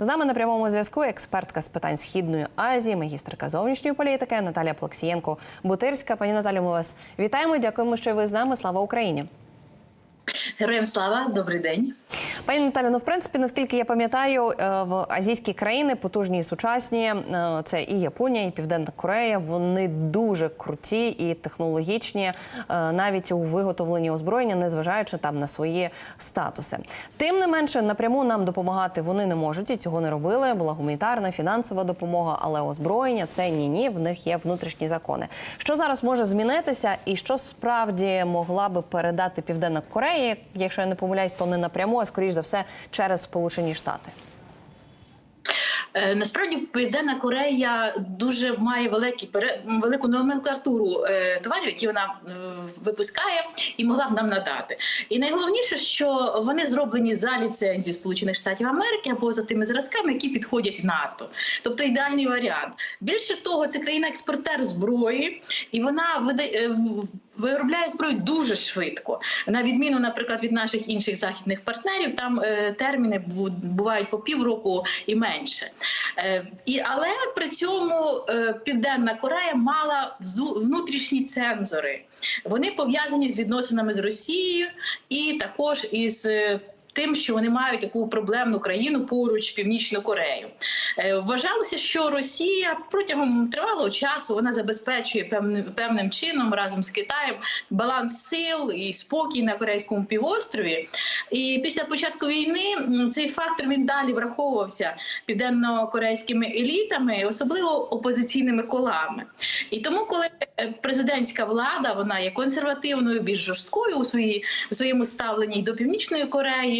З нами на прямому зв'язку експертка з питань східної Азії, магістрка зовнішньої політики Наталія Плаксієнко Бутирська. Пані Наталі, ми вас вітаємо. Дякуємо, що ви з нами. Слава Україні. Героям слава, добрий день. Пані Наталі, ну в принципі, наскільки я пам'ятаю, е, в азійські країни потужні і сучасні, е, це і Японія, і Південна Корея. Вони дуже круті і технологічні, е, навіть у виготовленні озброєння, незважаючи там на свої статуси. Тим не менше, напряму нам допомагати вони не можуть і цього не робили. Була гуманітарна, фінансова допомога, але озброєння це ні, ні. В них є внутрішні закони. Що зараз може змінитися, і що справді могла би передати Південна Корея, якщо я не помиляюсь, то не напряму, а скоріш за все через Сполучені Штати. Е, Насправді Південна Корея дуже має великі велику номенклатуру е, товарів, які вона е, випускає і могла б нам надати. І найголовніше, що вони зроблені за ліцензією Сполучених Штатів Америки або за тими зразками, які підходять НАТО. Тобто ідеальний варіант. Більше того, це країна-експортер зброї, і вона Виробляє зброю дуже швидко, на відміну, наприклад, від наших інших західних партнерів, там е, терміни бувають по півроку і менше. Е, і, але при цьому е, Південна Корея мала внутрішні цензори. Вони пов'язані з відносинами з Росією і також із. Тим, що вони мають таку проблемну країну поруч Північну Корею, Е, вважалося, що Росія протягом тривалого часу вона забезпечує певним певним чином разом з Китаєм баланс сил і спокій на корейському півострові. І після початку війни цей фактор він далі враховувався південно-корейськими елітами, особливо опозиційними колами. І тому, коли е, президентська влада вона є консервативною, більш жорсткою у своїй у своєму ставленні до північної Кореї.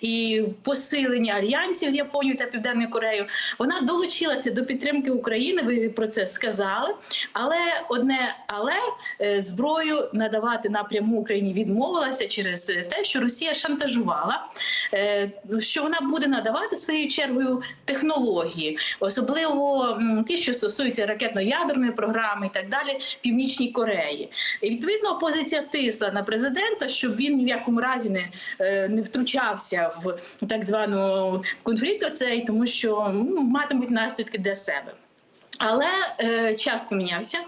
І в посиленні альянсів з Японією та Південною Кореєю вона долучилася до підтримки України. Ви про це сказали. Але одне але е, зброю надавати напряму Україні відмовилася через те, що Росія шантажувала, е, що вона буде надавати своєю чергою технології, особливо ті, що стосуються ракетно-ядерної програми і так далі, Північній Кореї. І відповідно опозиція тисла на президента, щоб він ні в якому разі не, е, не втручався в так звану конфлікт оцей, тому що ну, матимуть наслідки для себе. Але е, час помінявся.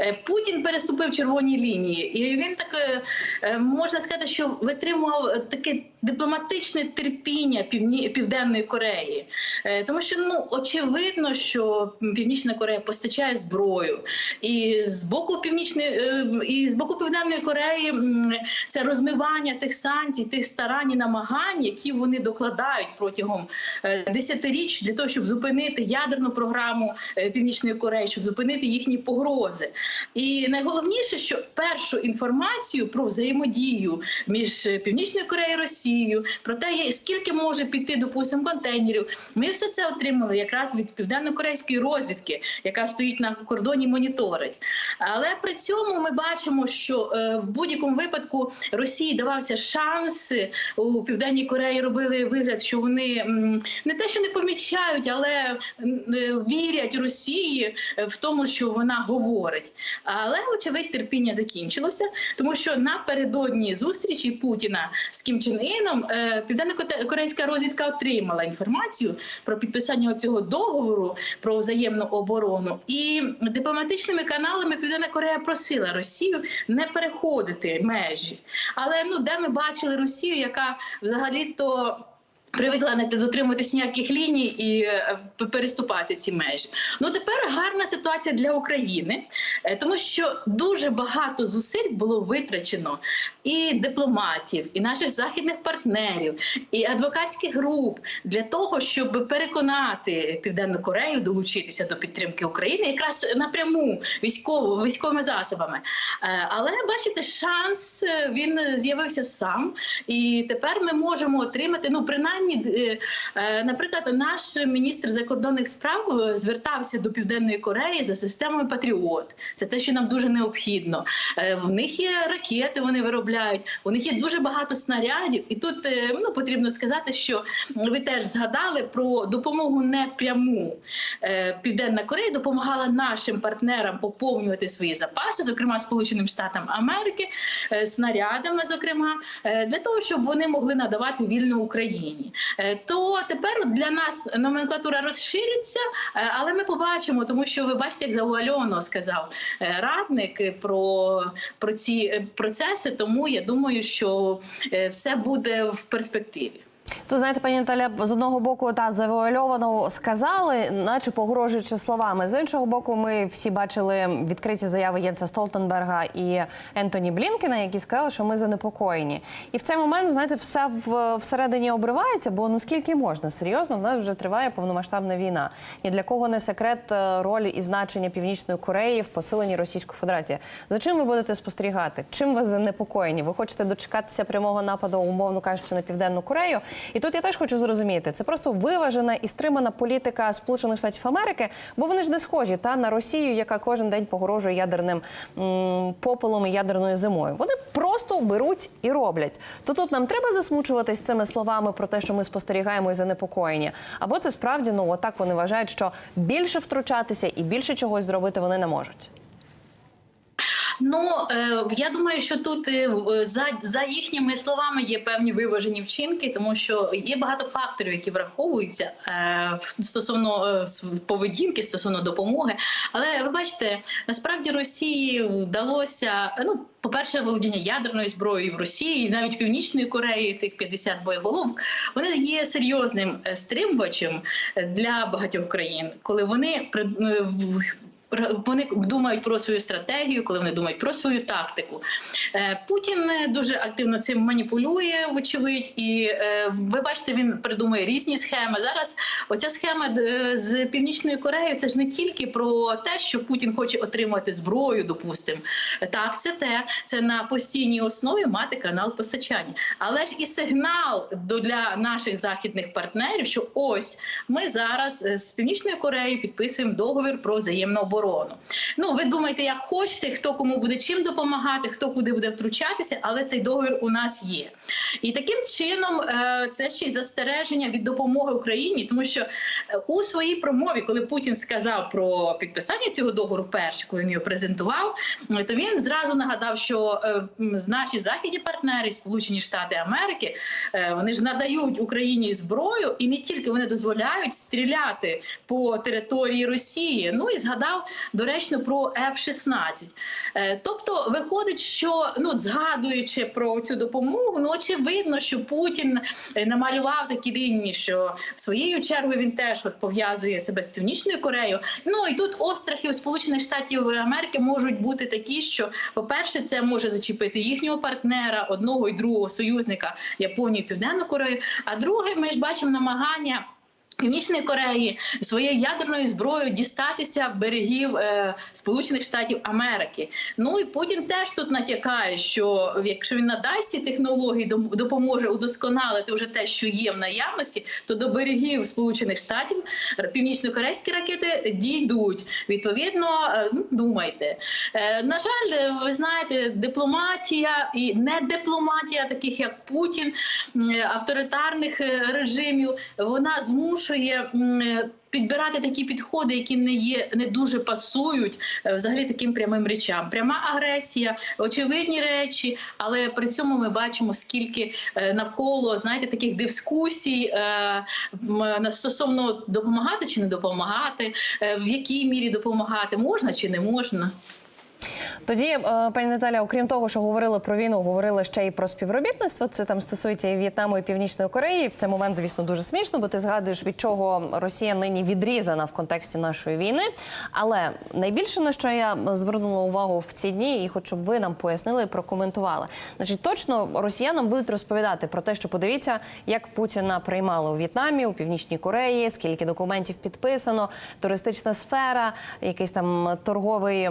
Е, Путін переступив червоні лінії, і він так е, е, можна сказати, що витримував таке дипломатичне терпіння Півні, Південної Кореї, е, тому що ну очевидно, що Північна Корея постачає зброю, і з боку північної е, і з боку Південної Кореї це розмивання тих санкцій, тих старань і намагань, які вони докладають протягом е, десятиріч для того, щоб зупинити ядерну програму е, Північної Кореї, щоб зупинити їхні погрози. І найголовніше, що першу інформацію про взаємодію між Північною Кореєю і Росією, про те, скільки може піти, допустимо, контейнерів, ми все це отримали якраз від південно-корейської розвідки, яка стоїть на кордоні, моніторить. Але при цьому ми бачимо, що е, в будь-якому випадку Росії давався шанс у Південній Кореї робили вигляд, що вони не те, що не помічають, але е, вірять Росії е, в тому, що вона говорить. Але очевидь терпіння закінчилося, тому що напередодні зустрічі Путіна з Кім Чен Іном е, південно-корейська розвідка отримала інформацію про підписання цього договору про взаємну оборону, і дипломатичними каналами Південна Корея просила Росію не переходити межі. Але ну де ми бачили Росію, яка взагалі то. Привикла не дотримуватись ніяких ліній і е, переступати ці межі. Ну тепер гарна ситуація для України, е, тому що дуже багато зусиль було витрачено і дипломатів, і наших західних партнерів, і адвокатських груп для того, щоб переконати Південну Корею долучитися до підтримки України, якраз напряму військово військовими засобами. Е, Але бачите, шанс він з'явився сам, і тепер ми можемо отримати ну принаймні. Е, е, Наприклад, наш міністр закордонних справ е, звертався до Південної Кореї за системами Патріот. Це те, що нам дуже необхідно. В них є ракети, вони виробляють. У них є дуже багато снарядів. І тут ну потрібно сказати, що ви теж згадали про допомогу непряму. Е, Південна Корея допомагала нашим партнерам поповнювати свої запаси, зокрема Сполученим Штатам Америки, снарядами, зокрема, для того, щоб вони могли надавати вільно Україні. Україні, е, то тепер для нас номенклатура розшириться, е, але ми побачимо, тому що ви бачите, як завуальовано сказав е, радник про, про ці процеси. Тому я думаю, що все буде в перспективі. Тут знаєте, пані Наталя, з одного боку та завуальовано сказали, наче погрожуючи словами. З іншого боку, ми всі бачили відкриті заяви Єнса Столтенберга і Ентоні Блінкена, які сказали, що ми занепокоєні. І в цей момент, знаєте, все в, всередині обривається, бо ну скільки можна серйозно, в нас вже триває повномасштабна війна. Ні для кого не секрет е, роль і значення Північної Кореї в посиленні Російської Федерації. За чим ви будете спостерігати? Чим ви занепокоєні? Ви хочете дочекатися прямого нападу, умовно кажучи, на південну Корею? І тут я теж хочу зрозуміти, це просто виважена і стримана політика Сполучених Штатів Америки, бо вони ж не схожі та на Росію, яка кожен день погрожує ядерним попелом і ядерною зимою. Вони просто беруть і роблять. То тут нам треба засмучуватись цими словами про те, що ми спостерігаємо і занепокоєні. Або це справді ну отак вони вважають, що більше втручатися і більше чогось зробити вони не можуть. Ну е, я думаю, що тут е, в- за, за їхніми словами є певні виважені вчинки, тому що є багато факторів, які враховуються е, стосовно е, поведінки, стосовно допомоги. Але ви бачите, насправді Росії вдалося ну. По-перше, володіння ядерною зброєю в Росії, навіть Північної Кореї, цих 50 боєголовок, вони є серйозним е, стримувачем е, для багатьох країн, коли вони е, Вони думають про свою стратегію, коли вони думають про свою тактику. Е, Путін е, дуже активно цим маніпулює, вочевидь, і е, ви бачите, він придумує різні схеми. Зараз оця схема з північною Кореєю це ж не тільки про те, що Путін хоче отримати зброю, допустимо. Так, це те, це на постійній основі мати канал постачання. Але ж і сигнал для наших західних партнерів, що ось ми зараз з північною Кореєю підписуємо договір про взаємну оборону. Ну ви думаєте, як хочете, хто кому буде чим допомагати, хто куди буде втручатися, але цей договір у нас є. І таким чином е, це ще й застереження від допомоги Україні, тому що е, у своїй промові, коли Путін сказав про підписання цього договору, перше, коли він його презентував, е, то він зразу нагадав, що наші західні партнери, Сполучені Штати Америки, вони ж надають Україні зброю, і не тільки вони дозволяють стріляти по території Росії. Ну і згадав доречно про F-16. Е, Тобто, виходить, що ну згадуючи про цю допомогу, ну очевидно, що Путін е, намалював такі лінії, що своєю чергою він теж от пов'язує себе з північною Кореєю. Ну і тут острахи у Сполучених Штатів Америки можуть бути такі, що, по-перше, це може зачепити їхнього партнера, одного і другого союзника Японію, і Південну Корею. А друге, ми ж бачимо намагання. Північної Кореї своєю ядерною зброєю дістатися берегів е, Сполучених Штатів Америки. Ну і Путін теж тут натякає, що якщо він надасть ці технології, допоможе удосконалити вже те, що є в наявності, то до берегів Сполучених Штатів північно-корейські ракети дійдуть. Відповідно, е, ну, думайте. Е, на жаль, е, ви знаєте, дипломатія і не дипломатія, таких як Путін, авторитарних е, режимів, вона змушує. Е, Підбирати такі підходи, які не є не дуже пасують е, взагалі таким прямим речам. Пряма агресія, очевидні речі, але при цьому ми бачимо, скільки е, навколо знаєте таких дискусій е, стосовно допомагати чи не допомагати, в якій мірі допомагати можна чи не можна. Тоді, е, пані Наталя, окрім того, що говорили про війну, говорили ще й про співробітництво. Це там стосується і В'єтнаму, і Північної Кореї. В цей момент, звісно, дуже смішно, бо ти згадуєш, від чого Росія нині відрізана в контексті нашої війни. Але найбільше на що я звернула увагу в ці дні, і хочу, щоб ви нам пояснили і прокоментували. Значить, точно росіянам будуть розповідати про те, що подивіться, як Путіна приймали у В'єтнамі, у Північній Кореї, скільки документів підписано, туристична сфера, якийсь там торговий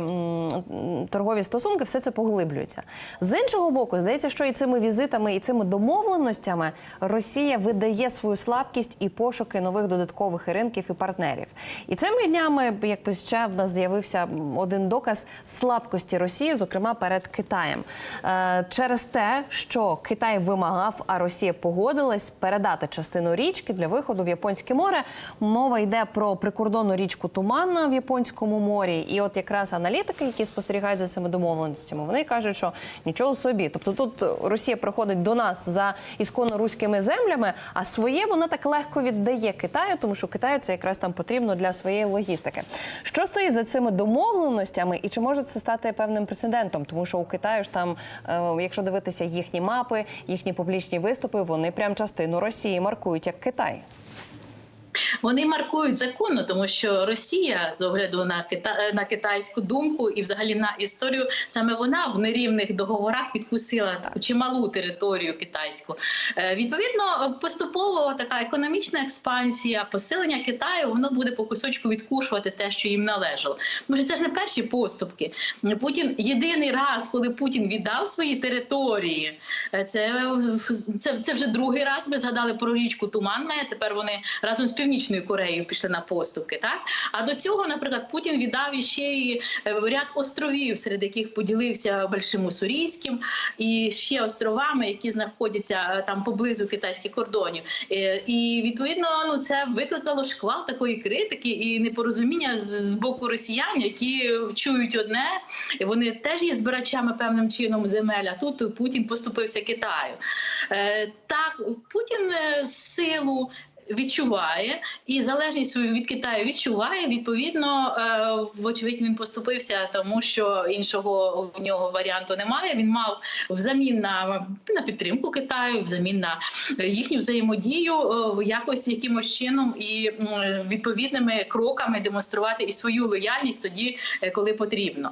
торгові стосунки, все це поглиблюється. З іншого боку, здається, що і цими візитами, і цими домовленостями Росія видає свою слабкість і пошуки нових додаткових ринків і партнерів. І цими днями, якби ще в нас з'явився один доказ слабкості Росії, зокрема перед Китаєм, Е, через те, що Китай вимагав, а Росія погодилась передати частину річки для виходу в Японське море. Мова йде про прикордонну річку Туманна в Японському морі. І от якраз аналітики, які спостерігають спостерігають за цими домовленостями. Вони кажуть, що нічого собі. Тобто тут Росія приходить до нас за ісконно руськими землями, а своє вона так легко віддає Китаю, тому що Китаю це якраз там потрібно для своєї логістики. Що стоїть за цими домовленостями, і чи може це стати певним прецедентом? Тому що у Китаю ж там, е, якщо дивитися їхні мапи, їхні публічні виступи, вони прям частину Росії маркують як Китай. Вони маркують законно, тому що Росія з огляду на кита... на китайську думку і взагалі на історію, саме вона в нерівних договорах підкусила таку чималу територію китайську. Е, Відповідно, поступово така економічна експансія, посилення Китаю, воно буде по кусочку відкушувати те, що їм належало. Що це ж не перші поступки. Путін єдиний раз, коли Путін віддав свої території, е, це, це, це вже другий раз. Ми згадали про річку Туманна. Тепер вони разом з Північною Кореєю пішли на поступки. Так а до цього, наприклад, Путін віддав іще і е, ряд островів, серед яких поділився Большим Уссурійським і ще островами, які знаходяться е, там поблизу китайських кордонів. Е, І відповідно, ну це викликало шквал такої критики і непорозуміння з, боку росіян, які чують одне, вони теж є збирачами певним чином земель. А тут Путін поступився Китаю. Так, Путін силу. Відчуває і залежність від Китаю відчуває. Відповідно, е, вочевидь, він поступився, тому що іншого у нього варіанту немає. Він мав взамін на, на підтримку Китаю, взамін на їхню взаємодію, е, якось якимось чином і відповідними кроками демонструвати і свою лояльність тоді, е, коли потрібно.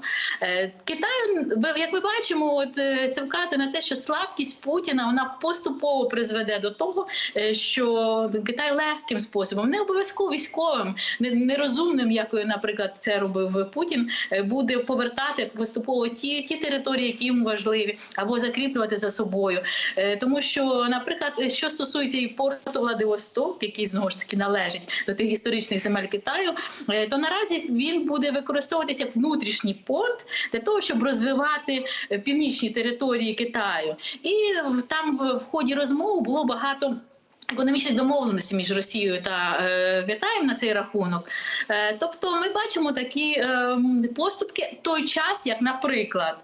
Китаю, як ми бачимо, от це вказує на те, що слабкість Путіна вона поступово призведе до того, що Китай легким способом, не обов'язково військовим, нерозумним, як, наприклад, це робив Путін, е, буде повертати поступово ті, ті території, які йому важливі, або закріплювати за собою. Е, Тому що, наприклад, що стосується і порту Владивосток, який знову ж таки належить до тих історичних земель Китаю, е, то наразі він буде використовуватися як внутрішній порт для того, щоб розвивати е, північні території Китаю. І там в ході розмов було багато. Економічних домовленостей між Росією та е, Китаєм на цей рахунок, е, тобто ми бачимо такі е, поступки в той час, як, наприклад,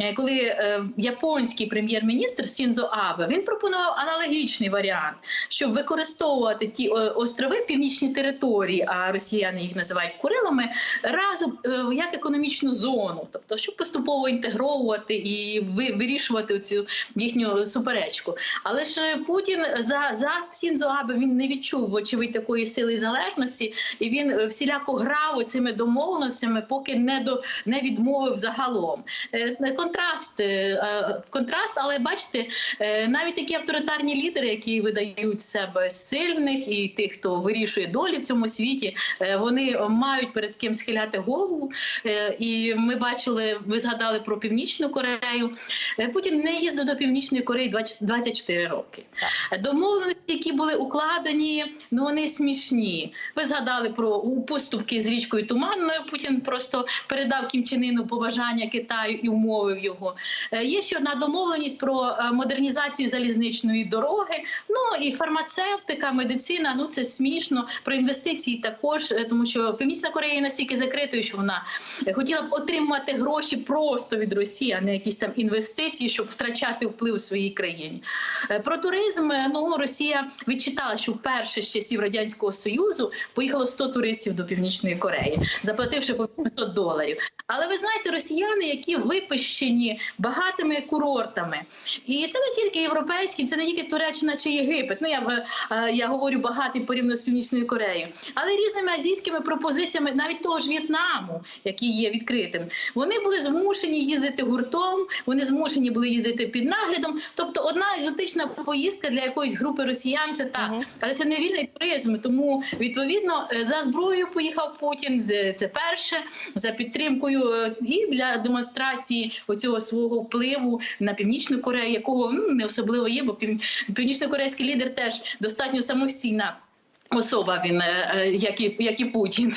е, коли е, японський прем'єр-міністр Сінзо Абе він пропонував аналогічний варіант, щоб використовувати ті е, острови, північні території, а росіяни їх називають Курилами, разом е, як економічну зону, тобто щоб поступово інтегровувати і ви- вирішувати цю їхню суперечку. Але ж Путін за, за Сінзо Абе він не відчув вочевидь такої сили залежності, і він е, всіляко грав цими домовленостями, поки не до не відмовив загалом. Е, Контраст, е, е, контраст, але бачите, навіть такі авторитарні лідери, які видають себе сильних, і тих, хто вирішує долі в цьому світі, вони мають перед ким схиляти голову. І ми бачили, ви згадали про Північну Корею. Путін не їздив до Північної Кореї 20 24 роки. Домовленості, які були укладені, ну вони смішні. Ви згадали про поступки з річкою Туманною. Путін просто передав Кім Чен Іну побажання Китаю і умовив його. Е, Є ще одна домовленість про е, модернізацію залізничної дороги. Ну і фармацевтика, медицина. Ну це смішно. Про інвестиції також, е, тому що Північна Корея настільки закритою, що вона хотіла б отримати гроші просто від Росії, а не якісь там інвестиції, щоб втрачати вплив у своїй країні. Про туризм ну Росія відчитала, що вперше з часів радянського союзу поїхало 100 туристів до Північної Кореї, заплативши по 500 доларів. Але ви знаєте, росіяни, які випищені багатими курортами, і це не тільки європейські, це не тільки Туреччина чи Єгипет. Ну я е, я говорю багатий порівняно з Північною Кореєю, але різними азійськими пропозиціями, навіть того ж В'єтнаму, який є відкритим, вони були змушені їздити гуртом, вони змушені були їздити під наглядом. Тобто, одна екзотична поїздка для якоїсь групи росіян це так, але це не вільний туризм. Тому відповідно е, за зброєю поїхав Путін. Це перше за підтримкою е, і для демонстрації оцього свого впливу на північну Корею, якого ну, не особливо є, бо пів- північно-корейський лідер теж достатньо самостійна особа. Він е, як і як і Путін.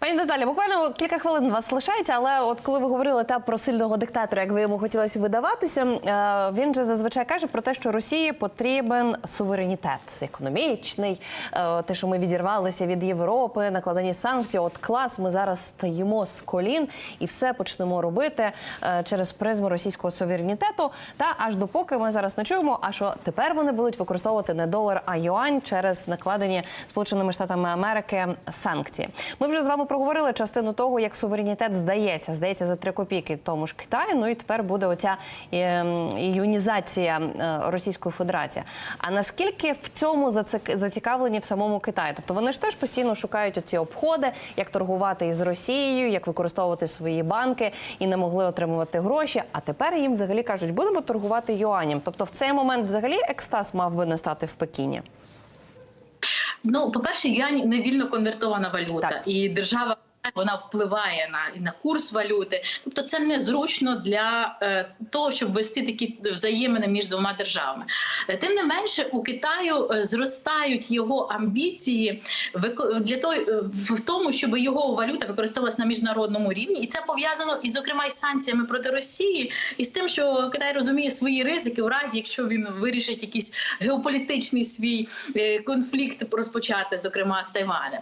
Пані Наталя, буквально кілька хвилин вас лишається, але от коли ви говорили та про сильного диктатора, як ви йому хотілося видаватися, е, він же зазвичай каже про те, що Росії потрібен суверенітет економічний, е, те, що ми відірвалися від Європи, накладені санкції. От клас, ми зараз стаємо з колін і все почнемо робити е, через призму російського суверенітету. Та аж допоки ми зараз не чуємо, а що тепер вони будуть використовувати не долар, а юань через накладені Сполученими Штатами Америки санкції. Ми вже з вами проговорили частину того, як суверенітет здається, здається за три копійки тому ж Китаю. Ну і тепер буде оця е, юнізація е, Російської Федерації. А наскільки в цьому зацікавлені в самому Китаї? Тобто вони ж теж постійно шукають оці обходи, як торгувати із Росією, як використовувати свої банки і не могли отримувати гроші. А тепер їм взагалі кажуть, будемо торгувати юанем. Тобто, в цей момент взагалі екстаз мав би настати в Пекіні. Ну, по-перше, юань не вільно конвертована валюта, Так. і держава. Вона впливає на на курс валюти, тобто це незручно для е, того, щоб вести такі взаємини між двома державами. Е, Тим не менше, у Китаю е, зростають його амбіції для того е, в тому, щоб його валюта використовувалась на міжнародному рівні, і це пов'язано і зокрема із санкціями проти Росії, і з тим, що Китай розуміє свої ризики, у разі якщо він вирішить якийсь геополітичний свій конфлікт розпочати, зокрема з Тайванем.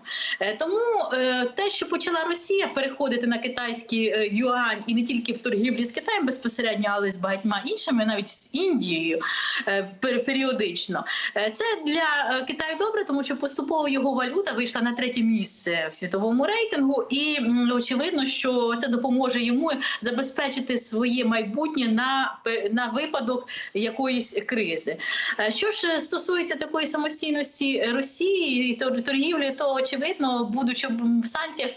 Тому е, те, що почала Росія переходити на китайський е, юань і не тільки в торгівлі з Китаєм безпосередньо, але з багатьма іншими, навіть з Індією е, пер- періодично, е, це для Китаю добре, тому що поступово його валюта вийшла на третє місце в світовому рейтингу, і очевидно, що це допоможе йому забезпечити своє майбутнє на, на випадок якоїсь кризи. Що ж стосується такої самостійності Росії і торгівлі, то очевидно, будучи в санкціях,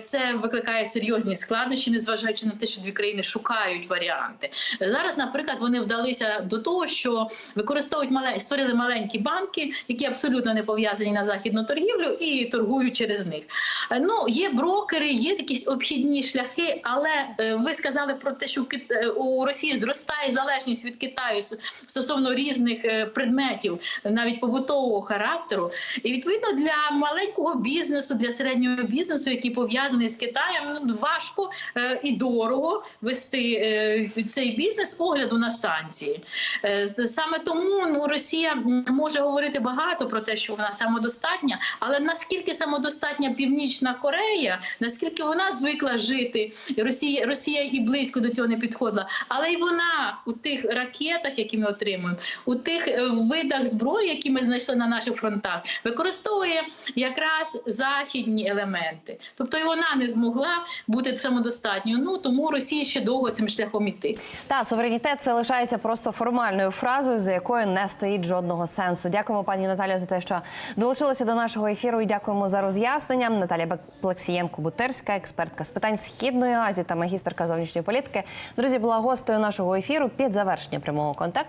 це викликає серйозні складнощі, незважаючи на те, що дві країни шукають варіанти. Зараз, наприклад, вони вдалися до того, що використовують мале створили маленькі банки, які абсолютно не пов'язані на західну торгівлю, і торгують через них. Е, Ну є брокери, є якісь обхідні шляхи, але е, ви сказали про те, що е, у Росії зростає залежність від Китаю стосовно різних е, предметів, навіть побутового характеру. І відповідно для маленького бізнесу, для середнього бізнесу, який пов'язаний з Китаєм, ну важко е, і дорого вести е, цей бізнес огляду на санкції. Е, Саме тому ну Росія може говорити багато про те, що вона самодостатня, але наскільки самодостатня Північна Корея, наскільки вона звикла жити, Росія Росія і близько до цього не підходила, але й вона у тих ракетах, які ми отримуємо, у тих видах зброї, які ми знайшли на наших фронтах, використовує якраз західні елементи. Тобто і вона не змогла бути самодостатньою. Ну тому Росії ще довго цим шляхом іти. Та суверенітет це лишається просто формальною фразою, за якою не стоїть жодного сенсу. Дякуємо, пані Наталія, за те, що долучилися до нашого ефіру. І дякуємо за роз'яснення. Наталія Плексієнко Бутерська, експертка з питань східної Азії та магістерка зовнішньої політики. Друзі, була гостею нашого ефіру під завершення прямого контакту.